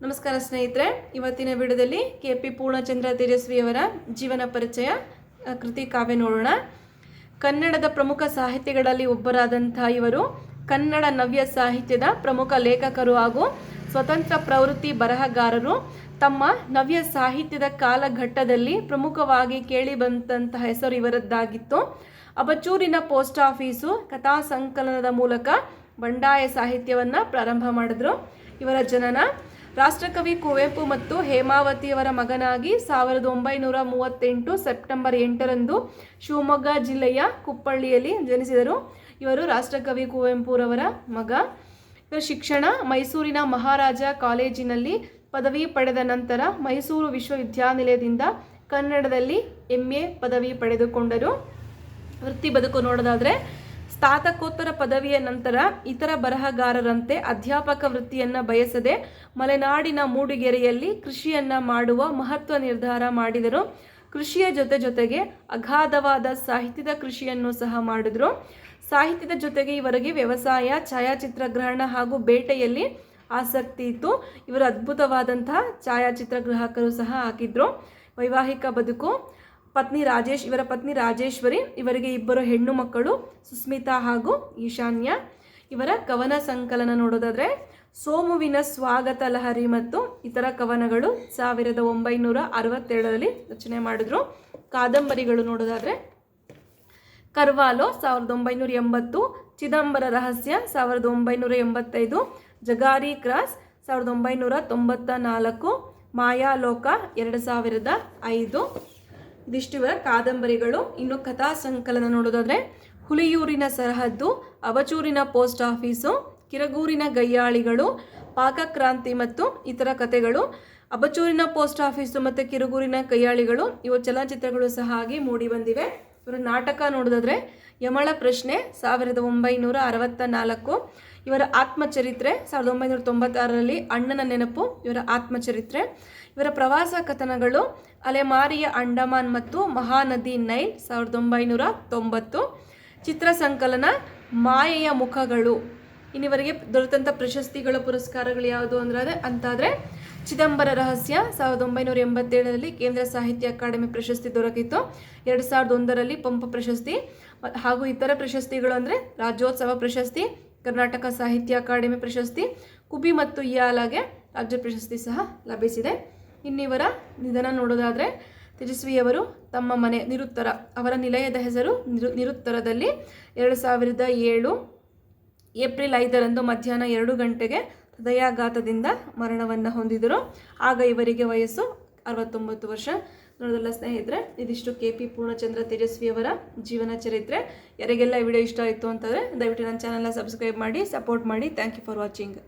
ನಮಸ್ಕಾರ ಸ್ನೇಹಿತರೆ, ಇವತ್ತಿನ ವಿಡಿಯೋದಲ್ಲಿ ಕೆ ಪಿ ಪೂರ್ಣಚಂದ್ರ ತೇಜಸ್ವಿಯವರ ಜೀವನ ಪರಿಚಯ ಕೃತಿ ಕಾವ್ಯ ನೋಡೋಣ. ಕನ್ನಡದ ಪ್ರಮುಖ ಸಾಹಿತಿಗಳಲ್ಲಿ ಒಬ್ಬರಾದಂಥ ಇವರು ಕನ್ನಡ ನವ್ಯ ಸಾಹಿತ್ಯದ ಪ್ರಮುಖ ಲೇಖಕರು ಹಾಗೂ ಸ್ವತಂತ್ರ ಪ್ರವೃತ್ತಿ ಬರಹಗಾರರು. ತಮ್ಮ ನವ್ಯ ಸಾಹಿತ್ಯದ ಕಾಲಘಟ್ಟದಲ್ಲಿ ಪ್ರಮುಖವಾಗಿ ಕೇಳಿ ಬಂದಂತಹ ಹೆಸರು ಇವರದ್ದಾಗಿತ್ತು. ಅಬಚೂರಿನ ಪೋಸ್ಟ್ ಆಫೀಸು ಕಥಾ ಸಂಕಲನದ ಮೂಲಕ ಬಂಡಾಯ ಸಾಹಿತ್ಯವನ್ನು ಪ್ರಾರಂಭ ಮಾಡಿದ್ರು. ಇವರ ಜನನ ರಾಷ್ಟ್ರಕವಿ ಕುವೆಂಪು ಮತ್ತು ಹೇಮಾವತಿಯವರ ಮಗನಾಗಿ ಸಾವಿರದ ಒಂಬೈನೂರ ಮೂವತ್ತೆಂಟು ಸೆಪ್ಟೆಂಬರ್ ಎಂಟರಂದು ಶಿವಮೊಗ್ಗ ಜಿಲ್ಲೆಯ ಕುಪ್ಪಳ್ಳಿಯಲ್ಲಿ ಜನಿಸಿದರು. ಇವರು ರಾಷ್ಟ್ರಕವಿ ಕುವೆಂಪುರವರ ಮಗ. ಇವರ ಶಿಕ್ಷಣ, ಮೈಸೂರಿನ ಮಹಾರಾಜ ಕಾಲೇಜಿನಲ್ಲಿ ಪದವಿ ಪಡೆದ ನಂತರ ಮೈಸೂರು ವಿಶ್ವವಿದ್ಯಾನಿಲಯದಿಂದ ಕನ್ನಡದಲ್ಲಿ ಎಂ ಎ ಪದವಿ ಪಡೆದುಕೊಂಡರು. ವೃತ್ತಿ ಬದುಕು ನೋಡೋದಾದ್ರೆ ಸ್ನಾತಕೋತ್ತರ ಪದವಿಯ ನಂತರ ಇತರ ಬರಹಗಾರರಂತೆ ಅಧ್ಯಾಪಕ ವೃತ್ತಿಯನ್ನು ಬಯಸದೆ ಮಲೆನಾಡಿನ ಮೂಡಿಗೆರೆಯಲ್ಲಿ ಕೃಷಿಯನ್ನ ಮಾಡುವ ಮಹತ್ವ ನಿರ್ಧಾರ ಮಾಡಿದರು. ಕೃಷಿಯ ಜೊತೆ ಜೊತೆಗೆ ಅಗಾಧವಾದ ಸಾಹಿತ್ಯದ ಕೃಷಿಯನ್ನು ಸಹ ಮಾಡಿದ್ರು. ಸಾಹಿತ್ಯದ ಜೊತೆಗೆ ಇವರಿಗೆ ವ್ಯವಸಾಯ, ಛಾಯಾಚಿತ್ರಗ್ರಹಣ ಹಾಗೂ ಬೇಟೆಯಲ್ಲಿ ಆಸಕ್ತಿ ಇತ್ತು. ಇವರು ಅದ್ಭುತವಾದಂತಹ ಛಾಯಾಚಿತ್ರಗ್ರಾಹಕರು ಸಹ ಹಾಕಿದ್ರು ವೈವಾಹಿಕ ಬದುಕು ಪತ್ನಿ ರಾಜೇಶ್, ಇವರ ಪತ್ನಿ ರಾಜೇಶ್ವರಿ, ಇವರಿಗೆ ಇಬ್ಬರು ಹೆಣ್ಣು ಮಕ್ಕಳು ಸುಸ್ಮಿತಾ ಹಾಗೂ ಈಶಾನ್ಯ. ಇವರ ಕವನ ಸಂಕಲನ ನೋಡೋದಾದ್ರೆ ಸೋಮುವಿನ ಸ್ವಾಗತ ಲಹರಿ ಮತ್ತು ಇತರ ಕವನಗಳು ಸಾವಿರದ ಒಂಬೈನೂರ ಅರವತ್ತೇಳರಲ್ಲಿ ರಚನೆ ಮಾಡಿದ್ರು. ಕಾದಂಬರಿಗಳು ನೋಡೋದಾದ್ರೆ ಕರ್ವಾಲೋ ಸಾವಿರದ ಒಂಬೈನೂರ ಎಂಬತ್ತು, ಚಿದಂಬರ ರಹಸ್ಯ ಸಾವಿರದ ಒಂಬೈನೂರ ಎಂಬತ್ತೈದು, ಜಗಾರಿ ಕ್ರಾಸ್ ಸಾವಿರದ ಒಂಬೈನೂರ ತೊಂಬತ್ತ ನಾಲ್ಕು, ಮಾಯಾಲೋಕ ಎರಡು ಸಾವಿರದ ಐದು. ಇದಿಷ್ಟು ಇವರ ಕಾದಂಬರಿಗಳು. ಇನ್ನು ಕಥಾ ಸಂಕಲನ ನೋಡೋದಾದ್ರೆ ಹುಲಿಯೂರಿನ ಸರಹದ್ದು, ಅವಚೂರಿನ ಪೋಸ್ಟ್ ಆಫೀಸು, ಕಿರಗೂರಿನ ಗಯ್ಯಾಳಿಗಳು, ಪಾಕಕ್ರಾಂತಿ ಮತ್ತು ಇತರ ಕಥೆಗಳು ಅಬಚೂರಿನ ಪೋಸ್ಟ್ ಆಫೀಸು ಮತ್ತು ಕಿರುಗೂರಿನ ಕೈಯಾಳಿಗಳು ಇವು ಚಲನಚಿತ್ರಗಳು ಸಹ ಆಗಿ ಮೂಡಿ ಬಂದಿವೆ. ಇವರ ನಾಟಕ ನೋಡೋದಾದ್ರೆ ಯಮಳ ಪ್ರಶ್ನೆ ಸಾವಿರದ ಒಂಬೈನೂರ ಅರವತ್ತ ನಾಲ್ಕು. ಇವರ ಆತ್ಮಚರಿತ್ರೆ ಸಾವಿರದ ಒಂಬೈನೂರ ತೊಂಬತ್ತಾರರಲ್ಲಿ ಅಣ್ಣನ ನೆನಪು, ಇವರ ಆತ್ಮಚರಿತ್ರೆ. ಇವರ ಪ್ರವಾಸ ಕಥನಗಳು ಅಲೆಮಾರಿಯ ಅಂಡಮಾನ್ ಮತ್ತು ಮಹಾನದಿ ನೈಲ್ ಸಾವಿರದ ಒಂಬೈನೂರ ತೊಂಬತ್ತು. ಚಿತ್ರ ಸಂಕಲನ, ಮಾಯೆಯ ಮುಖಗಳು. ಇನ್ನಿವರೆಗೆ ದೊರೆತಂಥ ಪ್ರಶಸ್ತಿಗಳು ಪುರಸ್ಕಾರಗಳು ಯಾವುದು ಅಂದ್ರೆ ಅಂತಾದರೆ ಚಿದಂಬರ ರಹಸ್ಯ ಸಾವಿರದ ಒಂಬೈನೂರ ಎಂಬತ್ತೇಳರಲ್ಲಿ ಕೇಂದ್ರ ಸಾಹಿತ್ಯ ಅಕಾಡೆಮಿ ಪ್ರಶಸ್ತಿ ದೊರಕಿತ್ತು. ಎರಡು ಸಾವಿರದ ಒಂದರಲ್ಲಿ ಪಂಪ ಪ್ರಶಸ್ತಿ, ಹಾಗೂ ಇತರ ಪ್ರಶಸ್ತಿಗಳು ಅಂದರೆ ರಾಜ್ಯೋತ್ಸವ ಪ್ರಶಸ್ತಿ, ಕರ್ನಾಟಕ ಸಾಹಿತ್ಯ ಅಕಾಡೆಮಿ ಪ್ರಶಸ್ತಿ, ಕುಬಿ ಮತ್ತು ಇಯಾಲಾಗೆ ರಾಜ್ಯ ಪ್ರಶಸ್ತಿ ಸಹ ಲಭಿಸಿದೆ. ಇನ್ನಿವರ ನಿಧನ ನೋಡೋದಾದರೆ ತೇಜಸ್ವಿಯವರು ತಮ್ಮ ಮನೆ ನಿರುತ್ತರ, ಅವರ ನಿಲಯದ ಹೆಸರು ನಿರು, ನಿರುತ್ತರದಲ್ಲಿ ಎರಡು ಸಾವಿರದ ಏಳು ಏಪ್ರಿಲ್ ಐದರಂದು ಮಧ್ಯಾಹ್ನ ಎರಡು ಗಂಟೆಗೆ ಹೃದಯಾಘಾತದಿಂದ ಮರಣವನ್ನು ಹೊಂದಿದರು. ಆಗ ಇವರಿಗೆ ವಯಸ್ಸು ಅರವತ್ತೊಂಬತ್ತು ವರ್ಷ. ನೋಡೋದಲ್ಲ ಸ್ನೇಹಿತರೆ, ಇದಿಷ್ಟು ಕೆ ಪಿ ಪೂರ್ಣಚಂದ್ರ ತೇಜಸ್ವಿಯವರ ಜೀವನ ಚರಿತ್ರೆ. ಯಾರಿಗೆಲ್ಲ ವಿಡಿಯೋ ಇಷ್ಟ ಆಯಿತು ಅಂತಂದರೆ ದಯವಿಟ್ಟು ನನ್ನ ಚಾನಲ್ನ ಸಬ್ಸ್ಕ್ರೈಬ್ ಮಾಡಿ ಸಪೋರ್ಟ್ ಮಾಡಿ. Thank you for watching